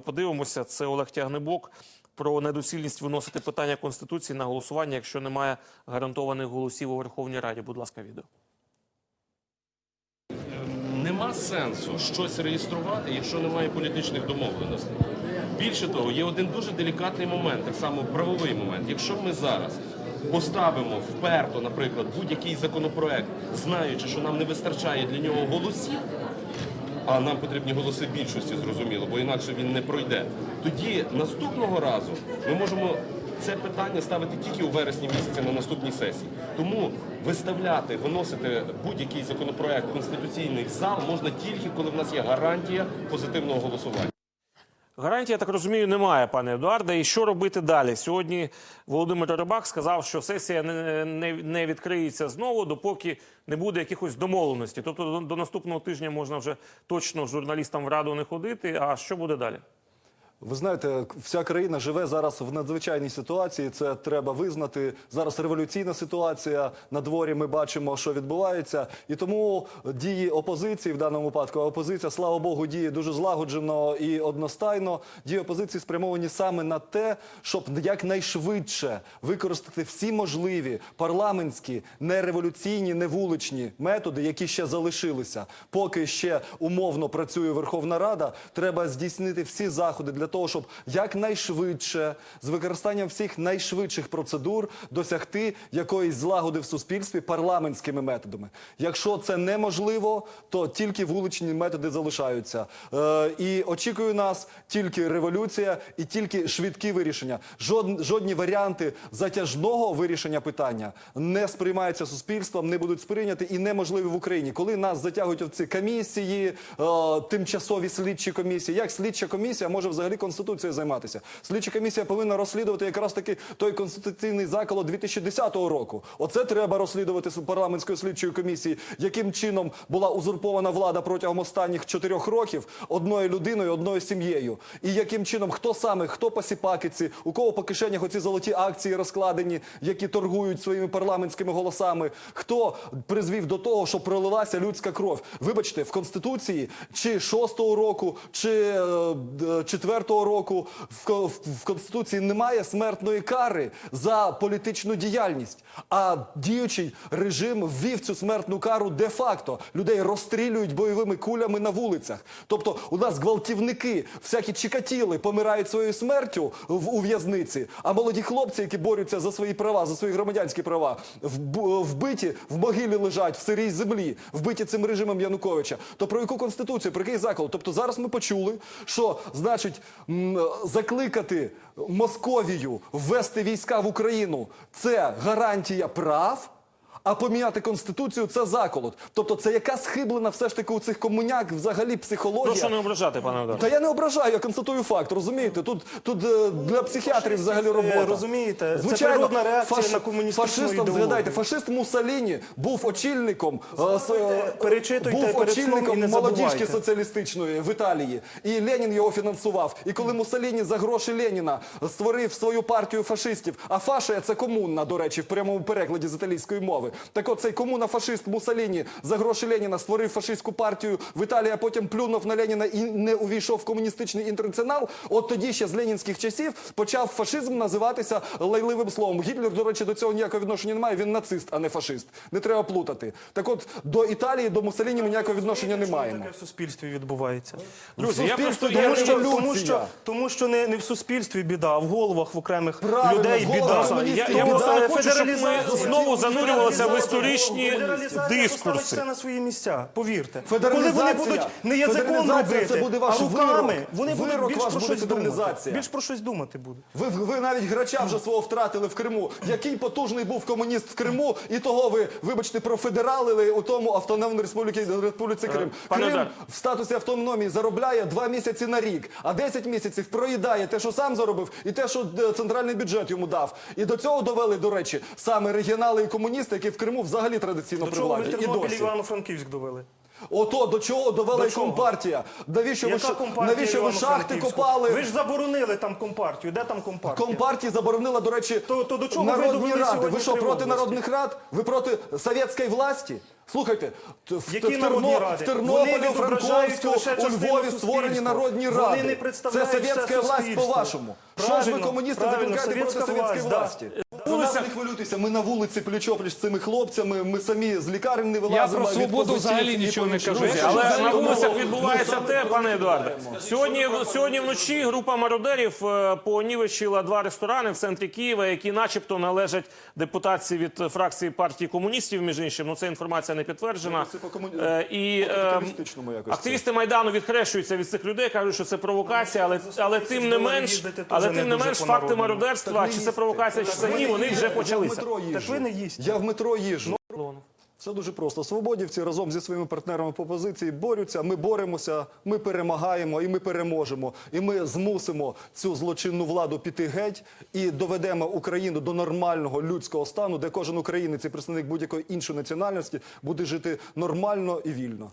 подивимося. Це Олег Тягнебок про недоцільність виносити питання конституції на голосування, якщо немає гарантованих голосів у Верховній Раді. Будь ласка, відео. Нема сенсу щось реєструвати, якщо немає політичних домовленостей. Більше того, є один дуже делікатний момент, так само правовий момент. Якщо ми зараз поставимо вперто, наприклад, будь-який законопроект, знаючи, що нам не вистачає для нього голосів, а нам потрібні голоси більшості, зрозуміло, бо інакше він не пройде. Тоді наступного разу ми можемо це питання ставити тільки у вересні місяці на наступній сесії. Тому виставляти, виносити будь-який законопроект в конституційний зал можна тільки, коли в нас є гарантія позитивного голосування. Гарантії, я так розумію, немає, пане Едуарде. І що робити далі? Сьогодні Володимир Рибак сказав, що сесія не, не, не відкриється знову, допоки не буде якихось домовленостей. Тобто до, до наступного тижня можна вже точно журналістам в раду не ходити. А що буде далі? Ви знаєте, вся країна живе зараз в надзвичайній ситуації. Це треба визнати. Зараз революційна ситуація на дворі. Ми бачимо, що відбувається, і тому дії опозиції в даному випадку. Опозиція, слава Богу, діє дуже злагоджено і одностайно. Дії опозиції спрямовані саме на те, щоб якнайшвидше використати всі можливі парламентські, не революційні, не вуличні методи, які ще залишилися. Поки ще умовно працює Верховна Рада, треба здійснити всі заходи для того, щоб якнайшвидше з використанням всіх найшвидших процедур досягти якоїсь злагоди в суспільстві парламентськими методами. Якщо це неможливо, то тільки вуличні методи залишаються. Е, і очікує нас тільки революція і тільки швидкі вирішення. Жод, жодні варіанти затяжного вирішення питання не сприймаються суспільством, не будуть сприйняті і неможливі в Україні. Коли нас затягують в ці комісії, е, тимчасові слідчі комісії, як слідча комісія може взагалі конституцією займатися? Слідча комісія повинна розслідувати якраз таки той конституційний заколот 2010 року. Оце треба розслідувати з парламентської слідчої комісії, яким чином була узурпована влада протягом останніх чотирьох років одною людиною, одною сім'єю, і яким чином хто саме, хто посіпакиці, у кого по кишенях оці золоті акції розкладені, які торгують своїми парламентськими голосами, хто призвів до того, що пролилася людська кров. Вибачте, в конституції чи шостого року, чи е, четвертого року в, ко- в, в конституції немає смертної кари за політичну діяльність. А діючий режим ввів цю смертну кару де-факто. Людей розстрілюють бойовими кулями на вулицях. Тобто у нас гвалтівники, всякі чикатіли помирають своєю смертю в у в'язниці, а молоді хлопці, які борються за свої права, за свої громадянські права, вб- вбиті в могилі лежать в сирій землі, вбиті цим режимом Януковича. То про яку конституцію, про який заклад? Тобто зараз ми почули, що значить закликати Московію ввести війська в Україну це гарантія прав. А поміняти конституцію це заколот. Тобто, це яка схиблена все ж таки у цих комуняк взагалі психологія. Прошу не ображати, пане Едуарде. Та я не ображаю, я констатую факт, розумієте? Тут, тут е, для психіатрів взагалі робота. Е, розумієте, це природна реакція на комуністичну фашистом, ідеологію. згадайте, фашист Муссоліні був очільником, е, с- е, перечитуйте був сном і очільником молодіжки соціалістичної в Італії. І Ленін його фінансував. І коли Муссоліні за гроші Леніна створив свою партію фашистів, а фашія це комунна, до речі, в прямому перекладі з італійської мови. Так от цей комуна фашист Муссоліні за гроші Леніна створив фашистську партію в Італії, а потім плюнув на Леніна і не увійшов в комуністичний інтернаціонал. От тоді ще з ленінських часів почав фашизм називатися лайливим словом. Гітлер, до речі, до цього ніякого відношення не має. Він нацист, а не фашист. Не треба плутати. Так от до Італії, до Муссоліні ми ніякого відношення не маємо. Таке в суспільстві відбувається. Друзі, я просто Тому що, тому що, тому що не, не в суспільстві біда, а в головах в окремих Правильно, людей в біда. головах Я, комуністів. я Тому просто не хочу, щоб ми федералізація- знову занурювалися в історичні дискурси. все на свої місця, повірте. Коли вони будуть не язиком робити, це буде а руками, вони будуть більш про щось думати. Більш про щось думати будуть. Ви, ви навіть грача вже свого втратили в Криму. Який потужний був комуніст в Криму, і того ви, вибачте, профедералили у тому автономній республіці Республіці Крим. Крим в статусі автономії заробляє два місяці на рік, а 10 місяців проїдає те, що сам заробив, і те, що е, центральний бюджет йому дав. І до цього довели, до речі, саме регіонали і комуністи, які в Криму взагалі традиційно До при чого ви владі. І Тернопіль і досі. Івано-Франківськ довели? Ото до чого довела До і чого? компартія. Навіщо ви, Яка ш- компартія навіщо ви шахти Івано-Франківську? копали? Ви ж заборонили там компартію. Де там компартія? Компартія заборонила, до речі, То- то до чого ви народні довели ради. сьогодні Ви що, три проти області? народних рад? Ви проти совєтської власті? Слухайте, т- в, Які в, народні Терно- ради? в Тернополі, Вони відображають Франковську, лише у частину Львові створені суспільства. народні Вони ради. не Це совєтська власть суспільство. по-вашому. Що ж ви, Правильно, комуністи, правильно, закликаєте проти совєтська совєтської власть, да. власті? За нас не хвилюйтеся, ми на вулиці пліч-опліч з цими хлопцями, ми самі з лікарень не вилазимо. про свободу взагалі нічого не кажу. Але на тому- вулицях відбувається те, пане Едуарде. Сьогодні, сьогодні вночі група мародерів е, понівечила два ресторани в центрі Києва, які начебто належать депутатці від фракції партії комуністів, між іншим. Ну, ця інформація не підтверджена. Це по комуні- Е, І е, активісти Майдану відхрещуються від цих людей, кажуть, що це провокація, але, але тим не менш, але тим не менш, факти мародерства, чи це провокація, чи це ні, вони вже почалися. Так ви не їсте. Я в метро їжджу. Все дуже просто. Свободівці разом зі своїми партнерами по позиції борються. Ми боремося, ми перемагаємо і ми переможемо. І ми змусимо цю злочинну владу піти геть і доведемо Україну до нормального людського стану, де кожен українець і представник будь-якої іншої національності буде жити нормально і вільно.